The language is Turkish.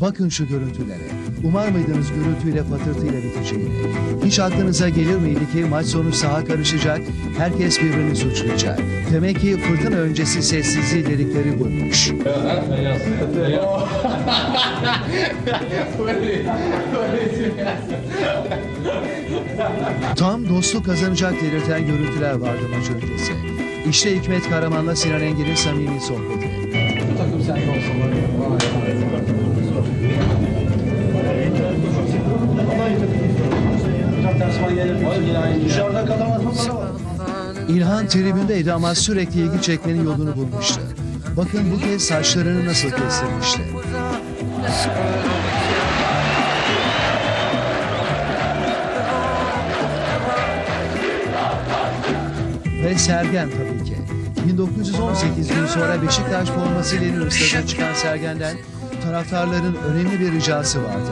Bakın şu görüntülere. Umar mıydınız gürültüyle patırtıyla biteceğini? Hiç aklınıza gelir miydi ki maç sonu saha karışacak, herkes birbirini suçlayacak? Demek ki fırtına öncesi sessizliği dedikleri buymuş. Tam dostluk kazanacak delirten görüntüler vardı maç öncesi. İşte Hikmet Karaman'la Sinan Engin'in samimi sohbeti. Bu takım sende olsa var ya. İlhan tribünde ama sürekli ilgi çekmenin yolunu bulmuştu. Bakın bu kez saçlarını nasıl kestirmişti. Ve Sergen tabii ki. 1918 gün sonra Beşiktaş formasıyla stada çıkan Sergen'den taraftarların önemli bir ricası vardı.